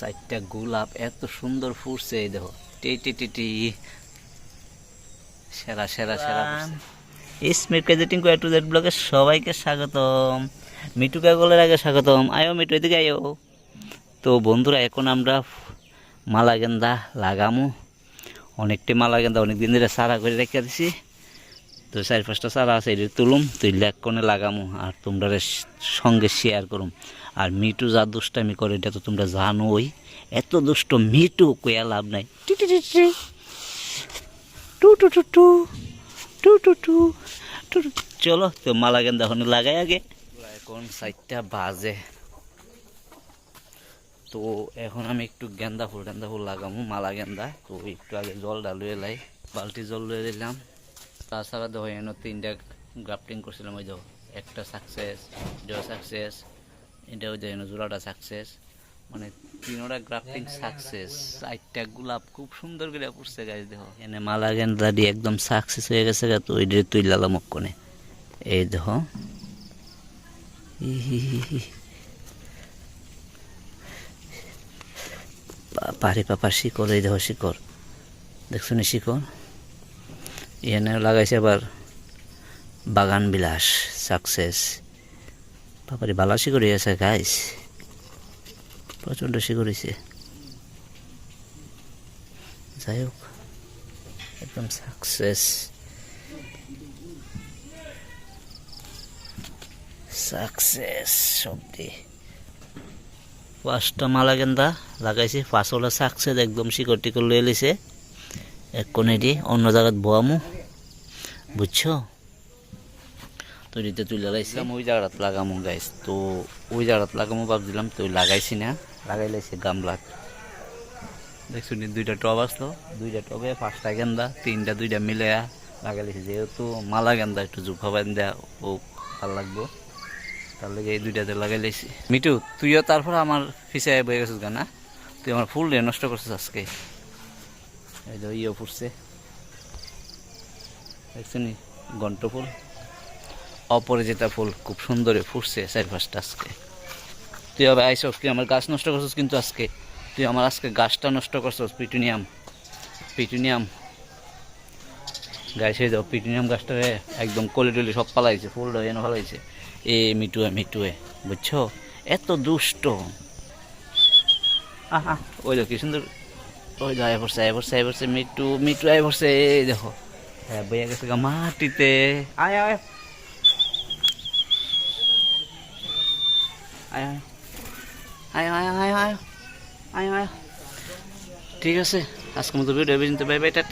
চারটা গোলাপ এত সুন্দর ফুটছে এই দেখো। টি টি টি টি। সেরা সেরা সেরা স্মিট ক্রেডিটিং কোয়া টু জেড ব্লগে সবাইকে স্বাগতম। মিটু কাগলের আগে স্বাগতম। আয়ো মিটু এদিকে আয়ো। তো বন্ধুরা এখন আমরা মালা গেন্দা লাগামু। অনেকটি মালা গেন্দা অনেক দিন ধরে সারা করে রেখে দিছি। তো চার পাঁচটা চারা আছে এটা তুলুম তুই কোণে লাগামু আর তোমরা সঙ্গে শেয়ার করুম আর মিটু যা দুষ্টামি করে এটা তো তোমরা জানোই এত দুষ্ট মিটু কোয়া লাভ নাই টি টি টি টি। টু টু টু টু। চলো তো মালা গেন্দা ওখানে লাগাই আগে এখন চারটা বাজে তো এখন আমি একটু গেন্দা ফুল গেন্দা ফুল লাগামু মালা গেন্দা তো একটু আগে জল ডালু এলাই বালতি জল লয়ে দিলাম তাছাড়া দেখো, এনে তিনটা গ্রাফটিং করছিলাম, ওই দেখো একটা সাকসেস এটাও সাকসেস এটা ওই দেখো জোড়াটা সাকসেস মানে তিনোটা গ্রাফটিং সাকসেস চারটা গোলাপ খুব সুন্দর করে পড়ছে গাছ দেখো। এনে মালা গেন্দা দিয়ে একদম সাকসেস হয়ে গেছে গা, তো ওইটা তুই লালাম মক্কনে এই দেখো। পারি পাপা শিকড়, এই দেখো শিকড়। দেখছ নি শিকড়? এখানে লাগাইছে আবার বাগান বিলাস সাকসেস বাবারে, বালা শিকড় আছে গাইস প্রচণ্ড শিকড় যাই হোক, একদম সাকসেস সাকসেস শব্দে পাঁচটা মালা গেন্দা লাগাইছি পাঁচলা সাকসেস একদম শিকড় টিকড় লয়ে লিছে এক কোণে দি, অন্য জায়গাত বোয়ামু বুঝছ? তো এদিকে তুই লাগাইছিলাম ওই জায়গাত লাগামু গাইস তো ওই জায়গাত লাগামু ভাবছিলাম তুই লাগাইছি না। লাগাই লাইছে গামলাত দেখছ নি, দুইটা টব আসলো। দুইটা টবে পাঁচটা গেন্দা, তিনটা দুইটা মিলে লাগাই লাইছে। যেহেতু মালা গেন্দা, একটু জুফা বান্ধা ও ভালো লাগবো। তার লেগে এই দুইটাতে লাগাই লাইছি। মিটু তুইও তারপর আমার ফিসায় বয়ে গেছিস গানা তুই আমার ফুল নষ্ট করছিস আজকে। এই যে ইয়ে ফুটছে। দেখছ নি ঘন্ট ফুল? অপরাজিতা ফুল, খুব সুন্দরে ফুটছে চার পাঁচটা আজকে। তুই আবার আইসস, তুই আমার গাছ নষ্ট করছিস কিন্তু আজকে। তুই আমার আজকে গাছটা নষ্ট করছিস, পিটুনিয়াম। পিটুনিয়াম। গাছ হয়ে যাও পিটুনিয়াম গাছটারে একদম কলি টলি সব পালাইছে, ফুলটা এনে ফালাইছে। এ মিটুয়ে মিটুয়ে, বুঝছ? এত দুষ্ট। আহা, ওই কি সুন্দর ওই দেখো আয় পড়ছে আয় পড়ছে আয় পড়ছে মিটু মিটু, আয় পড়ছে এই দেখো। হ্যাঁ বইয়া গেছে গা মাটিতে। আয় আয় আয়। আয় আয় আয় আয় আয় ঠিক আছে আজকে মতো ভিডিও বিজনতে বাই বাই